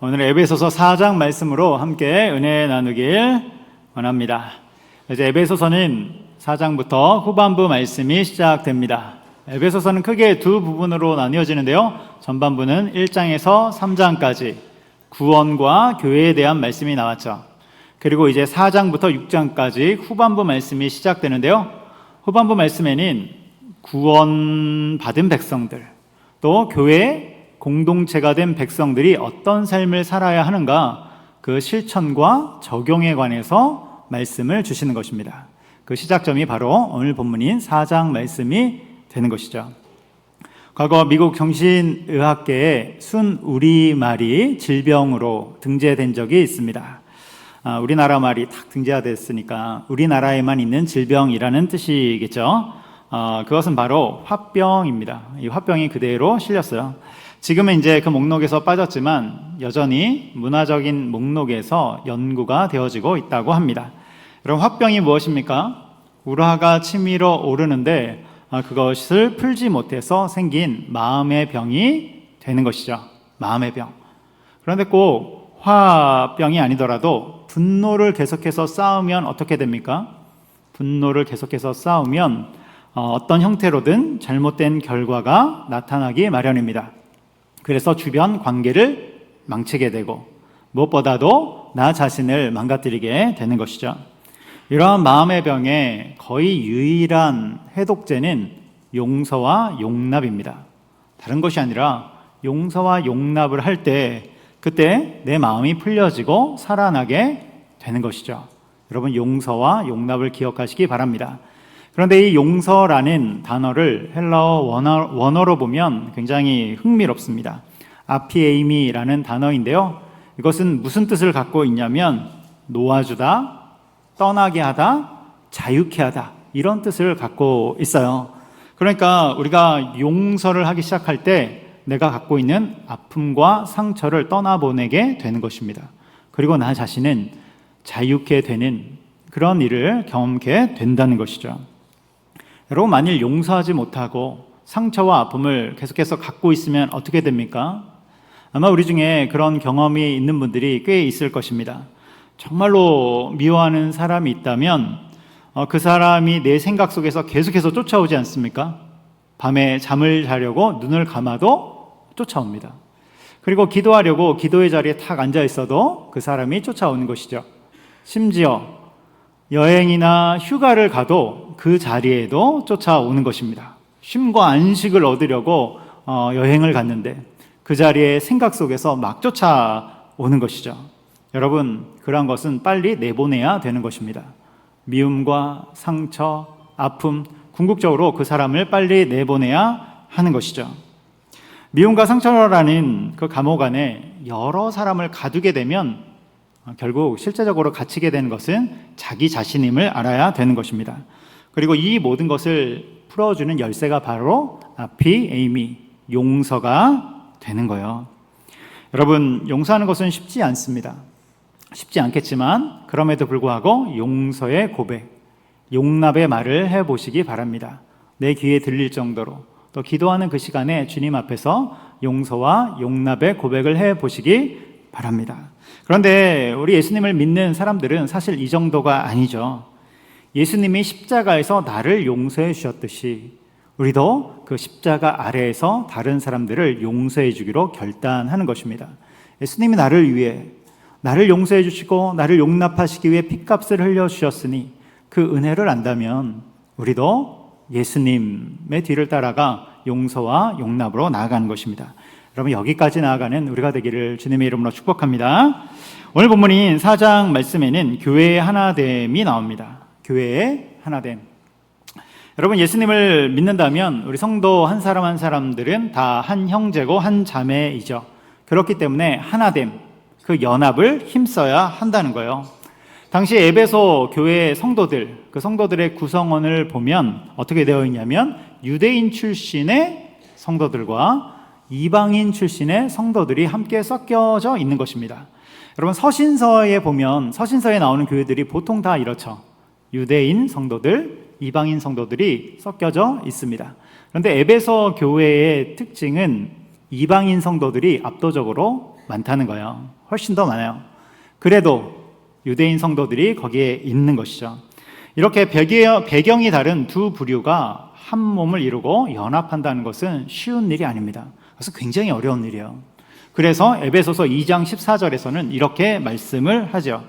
오늘 에베소서 4장 말씀으로 함께 은혜 나누길 원합니다. 이제 에베소서는 4장부터 후반부 말씀이 시작됩니다. 에베소서는 크게 두 부분으로 나뉘어지는데요. 전반부는 1장에서 3장까지 구원과 교회에 대한 말씀이 나왔죠. 그리고 이제 4장부터 6장까지 후반부 말씀이 시작되는데요. 후반부 말씀에는 구원받은 백성들, 또 교회 공동체가 된 백성들이 어떤 삶을 살아야 하는가 그 실천과 적용에 관해서 말씀을 주시는 것입니다. 그 시작점이 바로 오늘 본문인 4장 말씀이 되는 것이죠. 과거 미국 정신의학계에 순 우리말이 질병으로 등재된 적이 있습니다. 아, 우리나라 말이 딱 등재가 됐으니까 우리나라에만 있는 질병이라는 뜻이겠죠. 어, 그것은 바로 화병입니다. 이 화병이 그대로 실렸어요. 지금은 이제 그 목록에서 빠졌지만 여전히 문화적인 목록에서 연구가 되어지고 있다고 합니다. 그럼 화병이 무엇입니까? 우라가 치밀어 오르는데 아, 그것을 풀지 못해서 생긴 마음의 병이 되는 것이죠. 마음의 병. 그런데 꼭 화병이 아니더라도 분노를 계속해서 쌓으면 어떻게 됩니까? 분노를 계속해서 쌓으면 어, 어떤 형태로든 잘못된 결과가 나타나기 마련입니다. 그래서 주변 관계를 망치게 되고 무엇보다도 나 자신을 망가뜨리게 되는 것이죠. 이러한 마음의 병의 거의 유일한 해독제는 용서와 용납입니다. 다른 것이 아니라 용서와 용납을 할 때 그때 내 마음이 풀려지고 살아나게 되는 것이죠. 여러분 용서와 용납을 기억하시기 바랍니다. 그런데 이 용서라는 단어를 헬라어 원어, 원어 로 보면 굉장히 흥미롭습니다. 아피에이미라는 단어인데요. 이것은 무슨 뜻을 갖고 있냐면 놓아주다, 떠나게 하다, 자유케 하다 이런 뜻을 갖고 있어요. 그러니까 우리가 용서를 하기 시작할 때 내가 갖고 있는 아픔과 상처를 떠나보내게 되는 것입니다. 그리고 나 자신은 자유케 되는 그런 일을 경험케 된다는 것이죠. 여러분 만일 용서하지 못하고 상처와 아픔을 계속해서 갖고 있으면 어떻게 됩니까? 아마 우리 중에 그런 경험이 있는 분들이 꽤 있을 것입니다. 정말로 미워하는 사람이 있다면 어, 그 사람이 내 생각 속에서 계속해서 쫓아오지 않습니까? 밤에 잠을 자려고 눈을 감아도 쫓아옵니다. 그리고 기도하려고 기도의 자리에 탁 앉아 있어도 그 사람이 쫓아오는 것이죠. 심지어 여행이나 휴가를 가도 그 자리에도 쫓아오는 것입니다. 쉼과 안식을 얻으려고 어, 여행을 갔는데 그 자리에 생각 속에서 막 쫓아오는 것이죠. 여러분, 그러한 것은 빨리 내보내야 되는 것입니다. 미움과 상처, 아픔, 궁극적으로 그 사람을 빨리 내보내야 하는 것이죠. 미움과 상처라는 그 감옥 안에 여러 사람을 가두게 되면 결국 실제적으로 갇히게 되는 것은 자기 자신임을 알아야 되는 것입니다. 그리고 이 모든 것을 풀어주는 열쇠가 바로 아피 에이미 용서가 되는 거예요. 여러분 용서하는 것은 쉽지 않습니다. 쉽지 않겠지만 그럼에도 불구하고 용서의 고백, 용납의 말을 해 보시기 바랍니다. 내 귀에 들릴 정도로 또 기도하는 그 시간에 주님 앞에서 용서와 용납의 고백을 해 보시기 바랍니다. 그런데 우리 예수님을 믿는 사람들은 사실 이 정도가 아니죠. 예수님이 십자가에서 나를 용서해 주셨듯이 우리도 그 십자가 아래에서 다른 사람들을 용서해 주기로 결단하는 것입니다. 예수님이 나를 위해 나를 용서해 주시고 나를 용납하시기 위해 핏값을 흘려 주셨으니 그 은혜를 안다면 우리도 예수님의 뒤를 따라가 용서와 용납으로 나아가는 것입니다. 여러분 여기까지 나아가는 우리가 되기를 주님의 이름으로 축복합니다. 오늘 본문인 4장 말씀에는 교회의 하나됨이 나옵니다. 교회의 하나됨. 여러분 예수님을 믿는다면 우리 성도 한 사람 한 사람들은 다 한 형제고 한 자매이죠. 그렇기 때문에 하나됨, 그 연합을 힘써야 한다는 거예요. 당시 에베소 교회 성도들, 그 성도들의 구성원을 보면 어떻게 되어 있냐면 유대인 출신의 성도들과 이방인 출신의 성도들이 함께 섞여져 있는 것입니다. 여러분 서신서에 보면 서신서에 나오는 교회들이 보통 다 이렇죠. 유대인 성도들, 이방인 성도들이 섞여져 있습니다. 그런데 에베소 교회의 특징은 이방인 성도들이 압도적으로 많다는 거예요. 훨씬 더 많아요. 그래도 유대인 성도들이 거기에 있는 것이죠. 이렇게 배경- 배경이 다른 두 부류가 한 몸을 이루고 연합한다는 것은 쉬운 일이 아닙니다. 그래서 굉장히 어려운 일이에요. 그래서 에베소서 2장 14절에서는 이렇게 말씀을 하죠.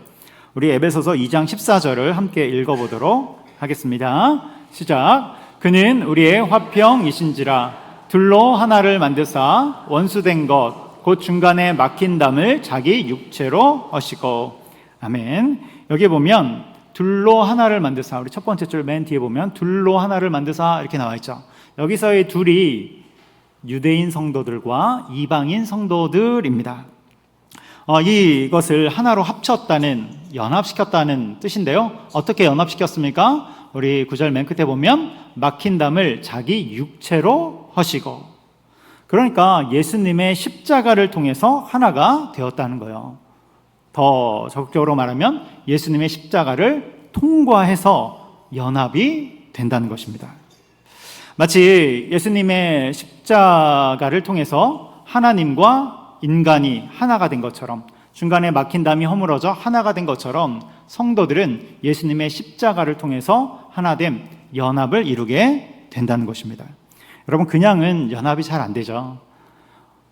우리 에베소서 2장 14절을 함께 읽어보도록 하겠습니다. 시작. 그는 우리의 화평이신지라 둘로 하나를 만드사 원수된 것 곧 중간에 막힌 담을 자기 육체로 하시고 아멘. 여기 보면 둘로 하나를 만드사 우리 첫 번째 줄 맨 뒤에 보면 둘로 하나를 만드사 이렇게 나와 있죠. 여기서의 둘이 유대인 성도들과 이방인 성도들입니다. 어, 이것을 하나로 합쳤다는 연합시켰다는 뜻인데요. 어떻게 연합시켰습니까? 우리 구절 맨 끝에 보면 막힌 담을 자기 육체로 하시고 그러니까 예수님의 십자가를 통해서 하나가 되었다는 거예요. 더 적극적으로 말하면 예수님의 십자가를 통과해서 연합이 된다는 것입니다. 마치 예수님의 십자가를 통해서 하나님과 인간이 하나가 된 것처럼 중간에 막힌 담이 허물어져 하나가 된 것처럼 성도들은 예수님의 십자가를 통해서 하나됨 연합을 이루게 된다는 것입니다. 여러분 그냥은 연합이 잘 안 되죠.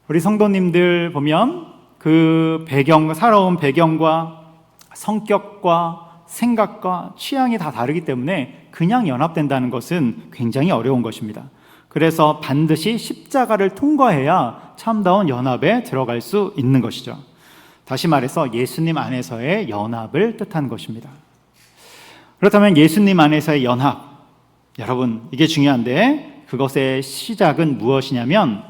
우리 성도님들 보면 그 배경 살아온 배경과 성격과 생각과 취향이 다 다르기 때문에 그냥 연합된다는 것은 굉장히 어려운 것입니다. 그래서 반드시 십자가를 통과해야 참다운 연합에 들어갈 수 있는 것이죠. 다시 말해서 예수님 안에서의 연합을 뜻하는 것입니다. 그렇다면 예수님 안에서의 연합, 여러분, 이게 중요한데 그것의 시작은 무엇이냐면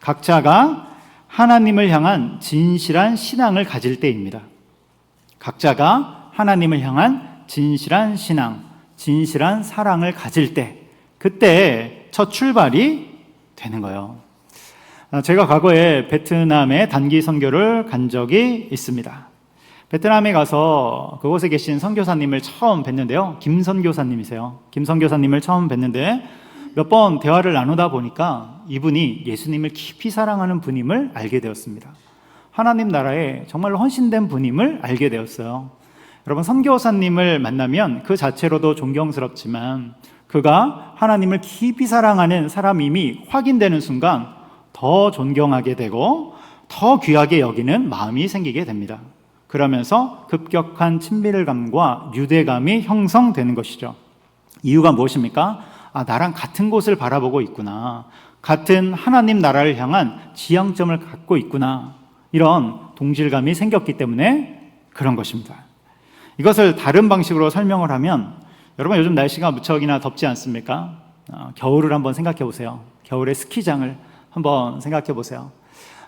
각자가 하나님을 향한 진실한 신앙을 가질 때입니다. 각자가 하나님을 향한 진실한 신앙, 진실한 사랑을 가질 때, 그때 첫 출발이 되는 거예요. 아, 제가 과거에 베트남에 단기 선교를 간 적이 있습니다. 베트남에 가서 그곳에 계신 선교사님을 처음 뵀는데요. 김 선교사님이세요. 김 선교사님을 처음 뵀는데 몇 번 대화를 나누다 보니까 이분이 예수님을 깊이 사랑하는 분임을 알게 되었습니다. 하나님 나라에 정말로 헌신된 분임을 알게 되었어요. 여러분 선교사님을 만나면 그 자체로도 존경스럽지만 그가 하나님을 깊이 사랑하는 사람임이 확인되는 순간 더 존경하게 되고 더 귀하게 여기는 마음이 생기게 됩니다. 그러면서 급격한 친밀감과 유대감이 형성되는 것이죠. 이유가 무엇입니까? 아, 나랑 같은 곳을 바라보고 있구나. 같은 하나님 나라를 향한 지향점을 갖고 있구나. 이런 동질감이 생겼기 때문에 그런 것입니다. 이것을 다른 방식으로 설명을 하면 여러분 요즘 날씨가 무척이나 덥지 않습니까? 어, 겨울을 한번 생각해 보세요. 겨울의 스키장을 한번 생각해 보세요.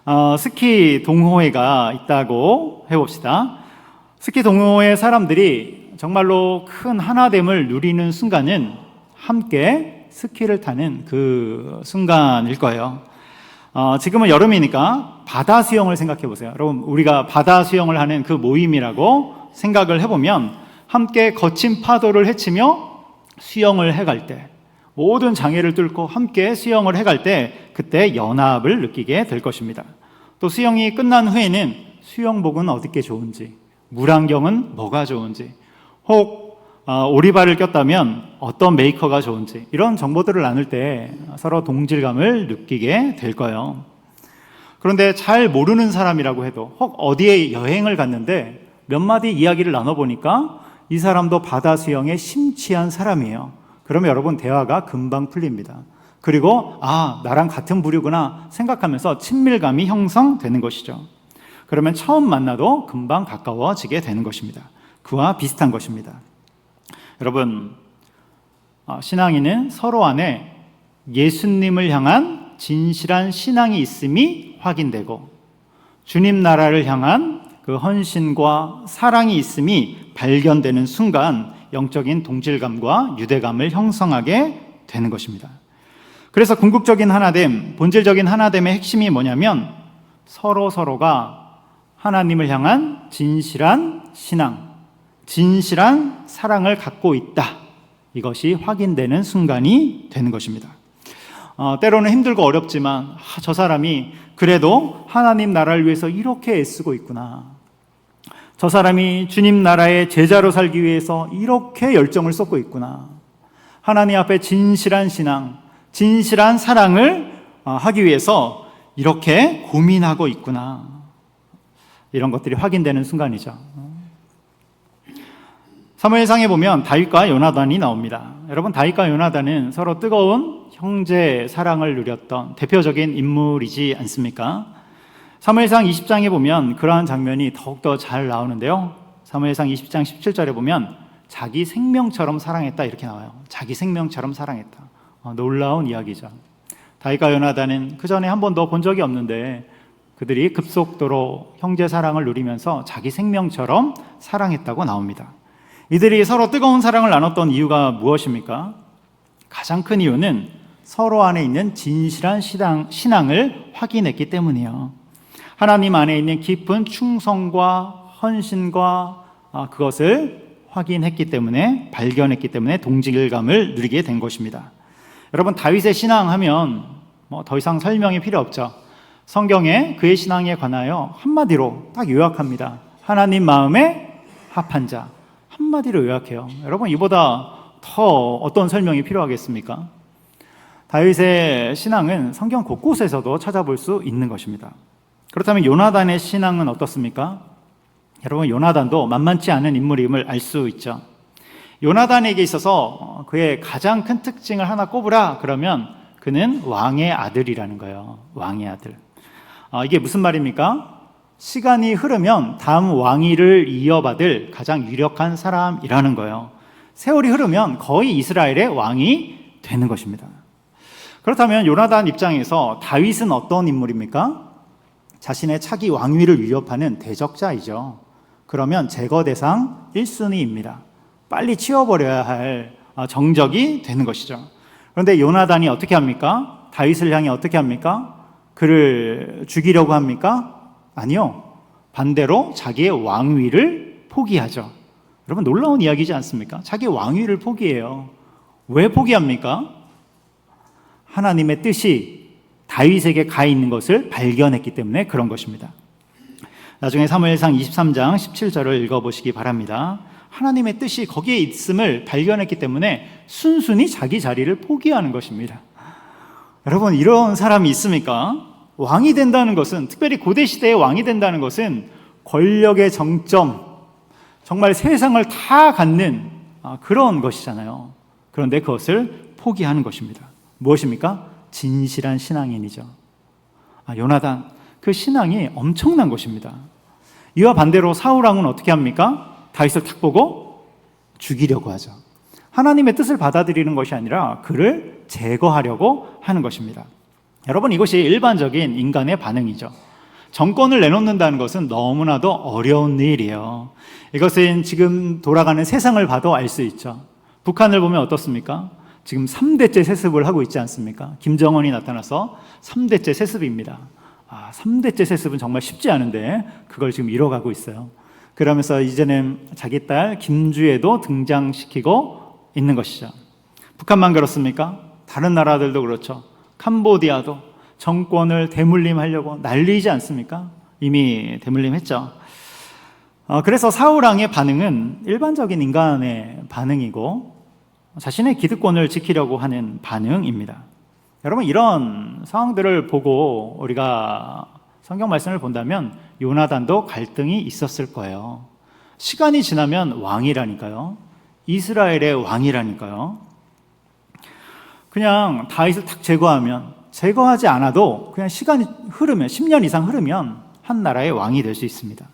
어, 스키 동호회가 있다고 해봅시다. 스키 동호회 사람들이 정말로 큰 하나됨을 누리는 순간은 함께 스키를 타는 그 순간일 거예요. 어, 지금은 여름이니까 바다 수영을 생각해 보세요. 여러분, 우리가 바다 수영을 하는 그 모임이라고 생각을 해보면 함께 거친 파도를 헤치며 수영을 해갈 때 모든 장애를 뚫고 함께 수영을 해갈 때 그때 연합을 느끼게 될 것입니다. 또 수영이 끝난 후에는 수영복은 어떻게 좋은지, 물안경은 뭐가 좋은지, 혹 어, 오리발을 꼈다면 어떤 메이커가 좋은지 이런 정보들을 나눌 때 서로 동질감을 느끼게 될 거예요. 그런데 잘 모르는 사람이라고 해도 혹 어디에 여행을 갔는데 몇 마디 이야기를 나눠보니까 이 사람도 바다 수영에 심취한 사람이에요. 그러면 여러분 대화가 금방 풀립니다. 그리고 아 나랑 같은 부류구나 생각하면서 친밀감이 형성되는 것이죠. 그러면 처음 만나도 금방 가까워지게 되는 것입니다. 그와 비슷한 것입니다. 여러분 아, 신앙인은 서로 안에 예수님을 향한 진실한 신앙이 있음이 확인되고 주님 나라를 향한 그 헌신과 사랑이 있음이 발견되는 순간 영적인 동질감과 유대감을 형성하게 되는 것입니다. 그래서 궁극적인 하나됨, 본질적인 하나됨의 핵심이 뭐냐면 서로 서로가 하나님을 향한 진실한 신앙, 진실한 사랑을 갖고 있다. 이것이 확인되는 순간이 되는 것입니다. 어, 때로는 힘들고 어렵지만 아, 저 사람이 그래도 하나님 나라를 위해서 이렇게 애쓰고 있구나. 저 사람이 주님 나라의 제자로 살기 위해서 이렇게 열정을 쏟고 있구나. 하나님 앞에 진실한 신앙, 진실한 사랑을 어, 하기 위해서 이렇게 고민하고 있구나. 이런 것들이 확인되는 순간이죠. 사무엘상에 보면 다윗과 요나단이 나옵니다. 여러분 다윗과 요나단은 서로 뜨거운 형제 사랑을 누렸던 대표적인 인물이지 않습니까? 사무엘상 20장에 보면 그러한 장면이 더욱더 잘 나오는데요. 사무엘상 20장 17절에 보면 자기 생명처럼 사랑했다 이렇게 나와요. 자기 생명처럼 사랑했다. 어, 놀라운 이야기죠. 다윗과 요나단은 그 전에 한 번도 본 적이 없는데 그들이 급속도로 형제 사랑을 누리면서 자기 생명처럼 사랑했다고 나옵니다. 이들이 서로 뜨거운 사랑을 나눴던 이유가 무엇입니까? 가장 큰 이유는 서로 안에 있는 진실한 신앙, 신앙을 확인했기 때문이에요. 하나님 안에 있는 깊은 충성과 헌신과 아, 그것을 확인했기 때문에 발견했기 때문에 동질감을 누리게 된 것입니다. 여러분 다윗의 신앙하면 뭐 더 이상 설명이 필요 없죠. 성경에 그의 신앙에 관하여 한마디로 딱 요약합니다. 하나님 마음에 합한 자. 한마디로 요약해요. 여러분 이보다 더 어떤 설명이 필요하겠습니까? 다윗의 신앙은 성경 곳곳에서도 찾아볼 수 있는 것입니다. 그렇다면 요나단의 신앙은 어떻습니까? 여러분 요나단도 만만치 않은 인물임을 알 수 있죠. 요나단에게 있어서 그의 가장 큰 특징을 하나 꼽으라 그러면 그는 왕의 아들이라는 거예요. 왕의 아들. 아, 이게 무슨 말입니까? 시간이 흐르면 다음 왕위를 이어받을 가장 유력한 사람이라는 거예요. 세월이 흐르면 거의 이스라엘의 왕이 되는 것입니다. 그렇다면 요나단 입장에서 다윗은 어떤 인물입니까? 자신의 차기 왕위를 위협하는 대적자이죠. 그러면 제거 대상 1순위입니다. 빨리 치워버려야 할 어, 정적이 되는 것이죠. 그런데 요나단이 어떻게 합니까? 다윗을 향해 어떻게 합니까? 그를 죽이려고 합니까? 아니요. 반대로 자기의 왕위를 포기하죠. 여러분 놀라운 이야기지 않습니까? 자기 왕위를 포기해요. 왜 포기합니까? 하나님의 뜻이 다윗에게 가 있는 것을 발견했기 때문에 그런 것입니다. 나중에 사무엘상 23장 17절을 읽어보시기 바랍니다. 하나님의 뜻이 거기에 있음을 발견했기 때문에 순순히 자기 자리를 포기하는 것입니다. 여러분 이런 사람이 있습니까? 왕이 된다는 것은 특별히 고대 시대의 왕이 된다는 것은 권력의 정점, 정말 세상을 다 갖는 아, 그런 것이잖아요. 그런데 그것을 포기하는 것입니다. 무엇입니까? 진실한 신앙인이죠. 아, 요나단 그 신앙이 엄청난 것입니다. 이와 반대로 사울 왕은 어떻게 합니까? 다윗을 탁 보고 죽이려고 하죠. 하나님의 뜻을 받아들이는 것이 아니라 그를 제거하려고 하는 것입니다. 여러분 이것이 일반적인 인간의 반응이죠. 정권을 내놓는다는 것은 너무나도 어려운 일이에요. 이것은 지금 돌아가는 세상을 봐도 알 수 있죠. 북한을 보면 어떻습니까? 지금 3대째 세습을 하고 있지 않습니까? 김정은이 나타나서 3대째 세습입니다. 아, 3대째 세습은 정말 쉽지 않은데 그걸 지금 이뤄가고 있어요. 그러면서 이제는 자기 딸 김주애도 등장시키고 있는 것이죠. 북한만 그렇습니까? 다른 나라들도 그렇죠. 캄보디아도 정권을 대물림하려고 난리지 않습니까? 이미 대물림했죠. 어, 그래서 사울왕의 반응은 일반적인 인간의 반응이고 자신의 기득권을 지키려고 하는 반응입니다. 여러분 이런 상황들을 보고 우리가 성경 말씀을 본다면 요나단도 갈등이 있었을 거예요. 시간이 지나면 왕이라니까요. 이스라엘의 왕이라니까요. 그냥 다윗을 탁 제거하면 제거하지 않아도 그냥 시간이 흐르면 10년 이상 흐르면 한 나라의 왕이 될 수 있습니다.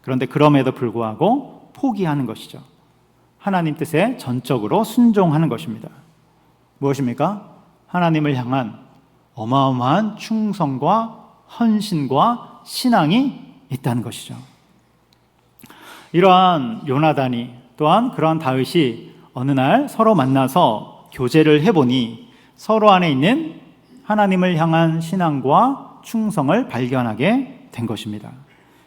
그런데 그럼에도 불구하고 포기하는 것이죠. 하나님 뜻에 전적으로 순종하는 것입니다. 무엇입니까? 하나님을 향한 어마어마한 충성과 헌신과 신앙이 있다는 것이죠. 이러한 요나단이 또한 그러한 다윗이 어느 날 서로 만나서 교제를 해보니 서로 안에 있는 하나님을 향한 신앙과 충성을 발견하게 된 것입니다.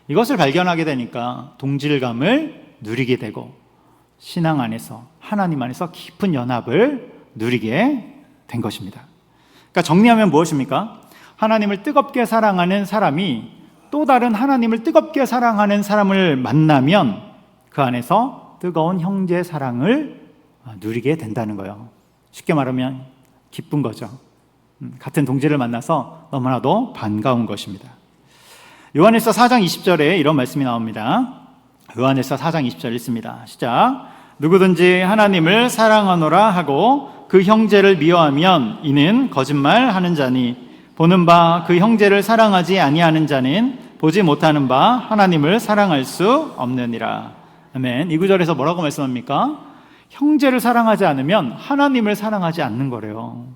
이것을 발견하게 되니까 동질감을 누리게 되고 신앙 안에서 하나님 안에서 깊은 연합을 누리게 된 것입니다. 그러니까 정리하면 무엇입니까? 하나님을 뜨겁게 사랑하는 사람이 또 다른 하나님을 뜨겁게 사랑하는 사람을 만나면 그 안에서 뜨거운 형제 사랑을 누리게 된다는 거예요. 쉽게 말하면 기쁜 거죠. 음, 같은 동지를 만나서 너무나도 반가운 것입니다. 요한일서 4장 20절에 이런 말씀이 나옵니다. 요한일서 4장 20절 읽습니다. 시작. 누구든지 하나님을 사랑하노라 하고 그 형제를 미워하면 이는 거짓말하는 자니 보는 바 그 형제를 사랑하지 아니하는 자는 보지 못하는 바 하나님을 사랑할 수 없느니라. 아멘. 이 구절에서 뭐라고 말씀합니까? 형제를 사랑하지 않으면 하나님을 사랑하지 않는 거래요.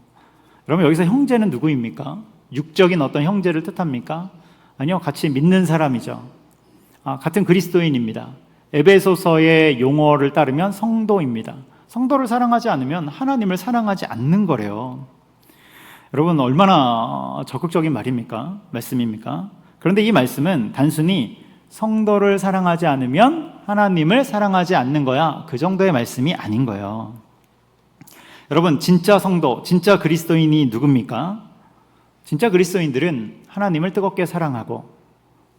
여러분 여기서 형제는 누구입니까? 육적인 어떤 형제를 뜻합니까? 아니요, 같이 믿는 사람이죠. 아, 같은 그리스도인입니다. 에베소서의 용어를 따르면 성도입니다. 성도를 사랑하지 않으면 하나님을 사랑하지 않는 거래요. 여러분 얼마나 적극적인 말입니까? 말씀입니까? 그런데 이 말씀은 단순히 성도를 사랑하지 않으면 하나님을 사랑하지 않는 거야. 그 정도의 말씀이 아닌 거예요. 여러분 진짜 성도, 진짜 그리스도인이 누굽니까? 진짜 그리스도인들은 하나님을 뜨겁게 사랑하고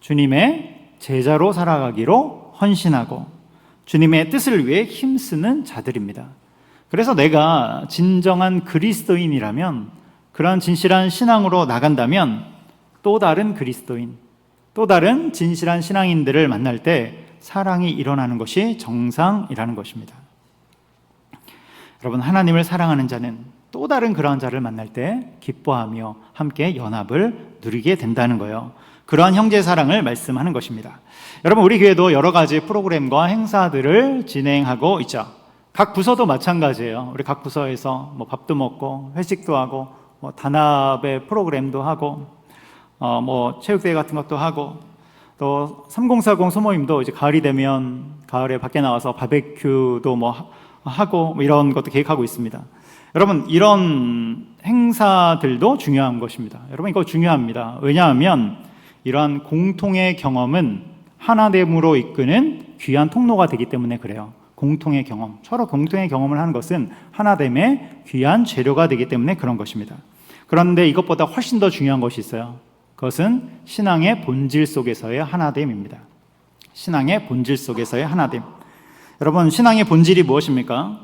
주님의 제자로 살아가기로 헌신하고 주님의 뜻을 위해 힘쓰는 자들입니다. 그래서 내가 진정한 그리스도인이라면 그러한 진실한 신앙으로 나간다면 또 다른 그리스도인, 또 다른 진실한 신앙인들을 만날 때 사랑이 일어나는 것이 정상이라는 것입니다. 여러분, 하나님을 사랑하는 자는 또 다른 그러한 자를 만날 때 기뻐하며 함께 연합을 누리게 된다는 거예요. 그러한 형제 사랑을 말씀하는 것입니다. 여러분, 우리 교회도 여러 가지 프로그램과 행사들을 진행하고 있죠. 각 부서도 마찬가지예요. 우리 각 부서에서 뭐 밥도 먹고 회식도 하고 뭐 단합의 프로그램도 하고 어 뭐 체육대회 같은 것도 하고 또 3040 소모임도 이제 가을이 되면 가을에 밖에 나와서 바베큐도 뭐 하고 뭐 이런 것도 계획하고 있습니다. 여러분 이런 행사들도 중요한 것입니다. 여러분 이거 중요합니다. 왜냐하면 이러한 공통의 경험은 하나됨으로 이끄는 귀한 통로가 되기 때문에 그래요. 공통의 경험, 서로 공통의 경험을 하는 것은 하나됨의 귀한 재료가 되기 때문에 그런 것입니다. 그런데 이것보다 훨씬 더 중요한 것이 있어요. 그것은 신앙의 본질 속에서의 하나됨입니다. 신앙의 본질 속에서의 하나됨. 여러분, 신앙의 본질이 무엇입니까?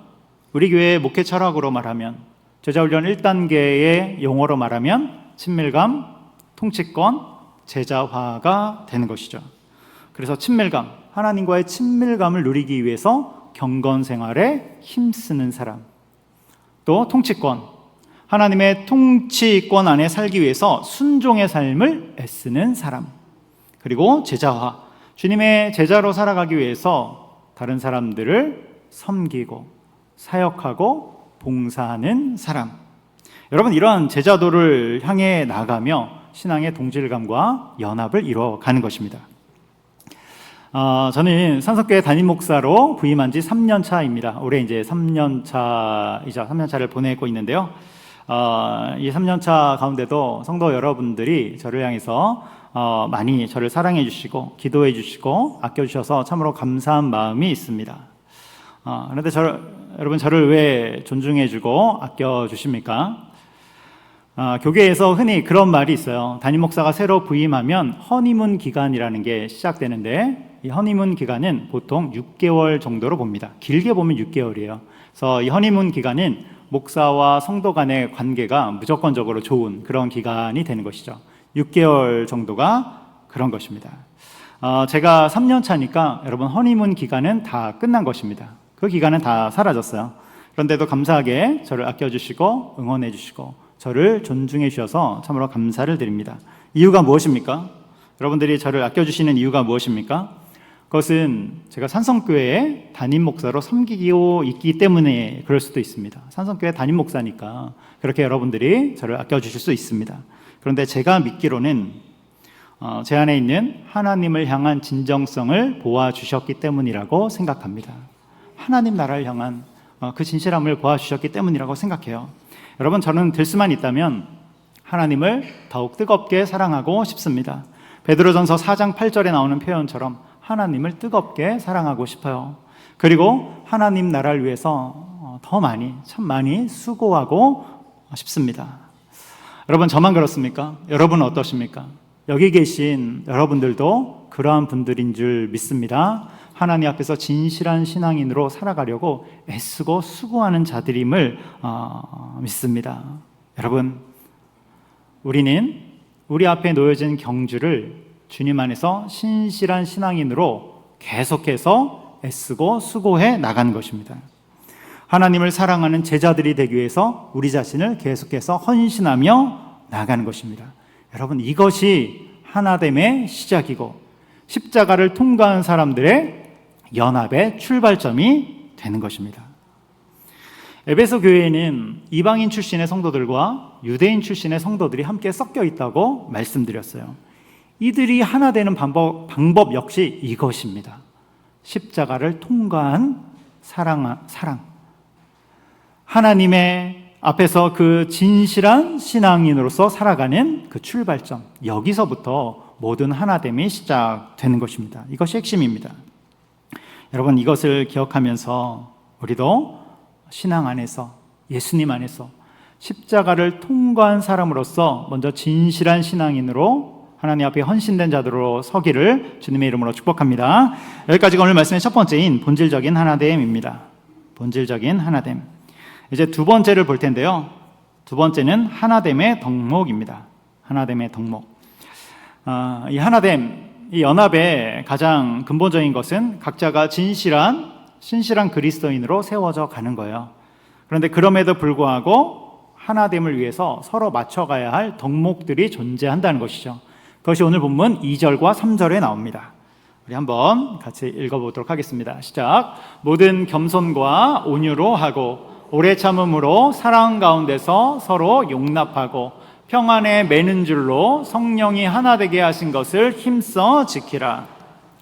우리 교회의 목회 철학으로 말하면, 제자훈련 1단계의 용어로 말하면, 친밀감, 통치권, 제자화가 되는 것이죠. 그래서 친밀감, 하나님과의 친밀감을 누리기 위해서 경건 생활에 힘쓰는 사람. 또 통치권, 하나님의 통치권 안에 살기 위해서 순종의 삶을 애쓰는 사람. 그리고 제자화, 주님의 제자로 살아가기 위해서 다른 사람들을 섬기고 사역하고 봉사하는 사람. 여러분 이러한 제자도를 향해 나가며 신앙의 동질감과 연합을 이뤄가는 것입니다. 어, 저는 산석교회 담임 목사로 부임한 지 3년 차입니다. 올해 이제 3년 차이자 3년 차를 보내고 있는데요. 어, 이 3년 차 가운데도 성도 여러분들이 저를 향해서 어, 많이 저를 사랑해 주시고 기도해 주시고 아껴 주셔서 참으로 감사한 마음이 있습니다. 어, 그런데 저, 여러분 저를 왜 존중해 주고 아껴 주십니까? 아, 교계에서 흔히 그런 말이 있어요. 담임 목사가 새로 부임하면 허니문 기간이라는 게 시작되는데 이 허니문 기간은 보통 6개월 정도로 봅니다. 길게 보면 6개월이에요. 그래서 이 허니문 기간은 목사와 성도 간의 관계가 무조건적으로 좋은 그런 기간이 되는 것이죠. 6개월 정도가 그런 것입니다. 어, 제가 3년 차니까 여러분 허니문 기간은 다 끝난 것입니다. 그 기간은 다 사라졌어요. 그런데도 감사하게 저를 아껴주시고 응원해주시고 저를 존중해 주셔서 참으로 감사를 드립니다. 이유가 무엇입니까? 여러분들이 저를 아껴주시는 이유가 무엇입니까? 그것은 제가 산성교회에 담임 목사로 섬기고 있기 때문에 그럴 수도 있습니다. 산성교회 담임 목사니까 그렇게 여러분들이 저를 아껴주실 수 있습니다. 그런데 제가 믿기로는 어, 제 안에 있는 하나님을 향한 진정성을 보아주셨기 때문이라고 생각합니다. 하나님 나라를 향한 어, 그 진실함을 보아주셨기 때문이라고 생각해요. 여러분 저는 될 수만 있다면 하나님을 더욱 뜨겁게 사랑하고 싶습니다. 베드로전서 4장 8절에 나오는 표현처럼 하나님을 뜨겁게 사랑하고 싶어요. 그리고 하나님 나라를 위해서 더 많이 참 많이 수고하고 싶습니다. 여러분 저만 그렇습니까? 여러분은 어떠십니까? 여기 계신 여러분들도 그러한 분들인 줄 믿습니다. 하나님 앞에서 진실한 신앙인으로 살아가려고 애쓰고 수고하는 자들임을 어, 믿습니다. 여러분, 우리는 우리 앞에 놓여진 경주를 주님 안에서 신실한 신앙인으로 계속해서 애쓰고 수고해 나가는 것입니다. 하나님을 사랑하는 제자들이 되기 위해서 우리 자신을 계속해서 헌신하며 나가는 것입니다. 여러분, 이것이 하나됨의 시작이고 십자가를 통과한 사람들의 연합의 출발점이 되는 것입니다. 에베소 교회에는 이방인 출신의 성도들과 유대인 출신의 성도들이 함께 섞여 있다고 말씀드렸어요. 이들이 하나 되는 방법, 방법 역시 이것입니다. 십자가를 통과한 사랑, 사랑. 하나님의 앞에서 그 진실한 신앙인으로서 살아가는 그 출발점. 여기서부터 모든 하나됨이 시작되는 것입니다. 이것이 핵심입니다. 여러분 이것을 기억하면서 우리도 신앙 안에서 예수님 안에서 십자가를 통과한 사람으로서 먼저 진실한 신앙인으로 하나님 앞에 헌신된 자들로 서기를 주님의 이름으로 축복합니다. 여기까지가 오늘 말씀의 첫 번째인 본질적인 하나됨입니다. 본질적인 하나됨. 이제 두 번째를 볼 텐데요. 두 번째는 하나됨의 덕목입니다. 하나됨의 덕목. 아, 이 하나됨 이 연합의 가장 근본적인 것은 각자가 진실한 신실한 그리스도인으로 세워져 가는 거예요. 그런데 그럼에도 불구하고 하나됨을 위해서 서로 맞춰가야 할 덕목들이 존재한다는 것이죠. 그것이 오늘 본문 2절과 3절에 나옵니다. 우리 한번 같이 읽어보도록 하겠습니다. 시작. 모든 겸손과 온유로 하고 오래 참음으로 사랑 가운데서 서로 용납하고 평안에 매는 줄로 성령이 하나 되게 하신 것을 힘써 지키라.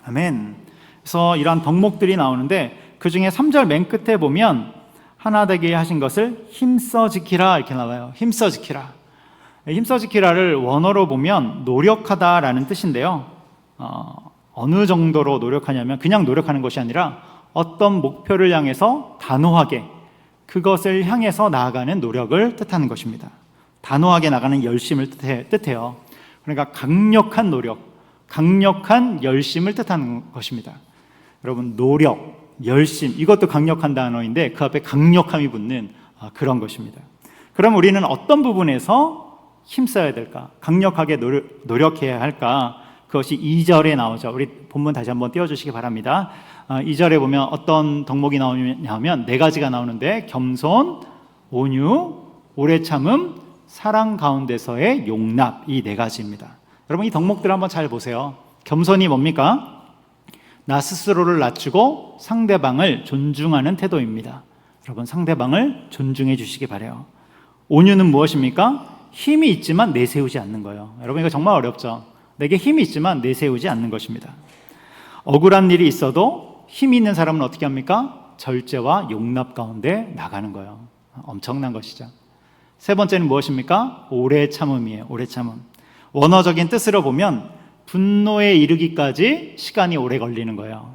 아멘. 그래서 이러한 덕목들이 나오는데 그 중에 3절 맨 끝에 보면 하나 되게 하신 것을 힘써 지키라 이렇게 나와요. 힘써 지키라. 힘써 지키라를 원어로 보면 노력하다라는 뜻인데요. 어, 어느 정도로 노력하냐면 그냥 노력하는 것이 아니라 어떤 목표를 향해서 단호하게 그것을 향해서 나아가는 노력을 뜻하는 것입니다. 단호하게 나가는 열심을 뜻해, 뜻해요. 그러니까 강력한 노력, 강력한 열심을 뜻하는 것입니다. 여러분, 노력, 열심, 이것도 강력한 단어인데 그 앞에 강력함이 붙는 아, 그런 것입니다. 그럼 우리는 어떤 부분에서 힘써야 될까? 강력하게 노력, 해야 할까? 그것이 2절에 나오죠. 우리 본문 다시 한번 띄워주시기 바랍니다. 2절에 아, 보면 어떤 덕목이 나오냐면 네 가지가 나오는데 겸손, 온유, 오래 참음, 사랑 가운데서의 용납 이 네 가지입니다. 여러분 이 덕목들 한번 잘 보세요. 겸손이 뭡니까? 나 스스로를 낮추고 상대방을 존중하는 태도입니다. 여러분 상대방을 존중해 주시기 바래요. 온유는 무엇입니까? 힘이 있지만 내세우지 않는 거예요. 여러분 이거 정말 어렵죠. 내게 힘이 있지만 내세우지 않는 것입니다. 억울한 일이 있어도 힘이 있는 사람은 어떻게 합니까? 절제와 용납 가운데 나가는 거예요. 엄청난 것이죠. 세 번째는 무엇입니까? 오래 참음이에요. 오래 참음. 원어적인 뜻으로 보면 분노에 이르기까지 시간이 오래 걸리는 거예요.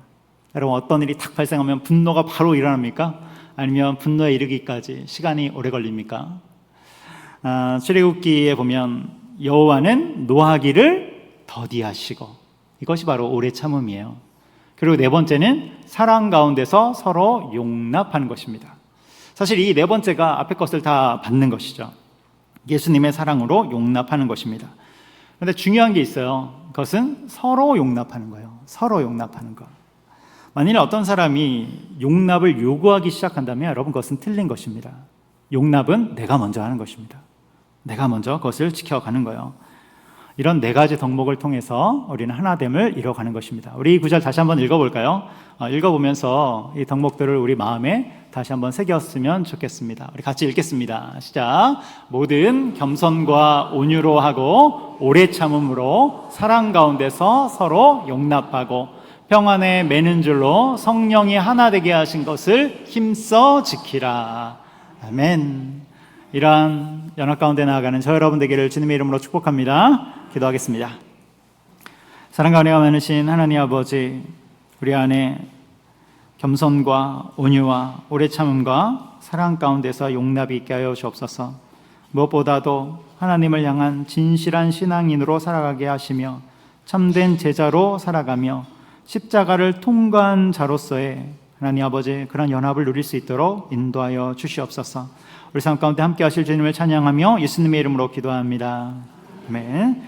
여러분 어떤 일이 탁 발생하면 분노가 바로 일어납니까? 아니면 분노에 이르기까지 시간이 오래 걸립니까? 아, 출애굽기에 보면 여호와는 노하기를 더디하시고 이것이 바로 오래 참음이에요. 그리고 네 번째는 사랑 가운데서 서로 용납하는 것입니다. 사실 이 네 번째가 앞에 것을 다 받는 것이죠. 예수님의 사랑으로 용납하는 것입니다. 그런데 중요한 게 있어요. 그것은 서로 용납하는 거예요. 서로 용납하는 것. 만일 어떤 사람이 용납을 요구하기 시작한다면 여러분 그것은 틀린 것입니다. 용납은 내가 먼저 하는 것입니다. 내가 먼저 그것을 지켜가는 거예요. 이런 네 가지 덕목을 통해서 우리는 하나됨을 이뤄가는 것입니다. 우리 이 구절 다시 한번 읽어볼까요? 어, 읽어보면서 이 덕목들을 우리 마음에 다시 한번 새겼으면 좋겠습니다. 우리 같이 읽겠습니다. 시작. 모든 겸손과 온유로 하고 오래 참음으로 사랑 가운데서 서로 용납하고 평안에 매는 줄로 성령이 하나 되게 하신 것을 힘써 지키라. 아멘. 이러한 연합 가운데 나아가는 저 여러분 되기를 주님의 이름으로 축복합니다. 기도하겠습니다. 사랑과 은혜가 많으신 하나님 아버지, 우리 안에 겸손과 온유와 오래 참음과 사랑 가운데서 용납이 있게 하여 주옵소서. 무엇보다도 하나님을 향한 진실한 신앙인으로 살아가게 하시며 참된 제자로 살아가며 십자가를 통과한 자로서의 하나님 아버지 그런 연합을 누릴 수 있도록 인도하여 주시옵소서. 우리 삶 가운데 함께 하실 주님을 찬양하며 예수님의 이름으로 기도합니다. 아멘.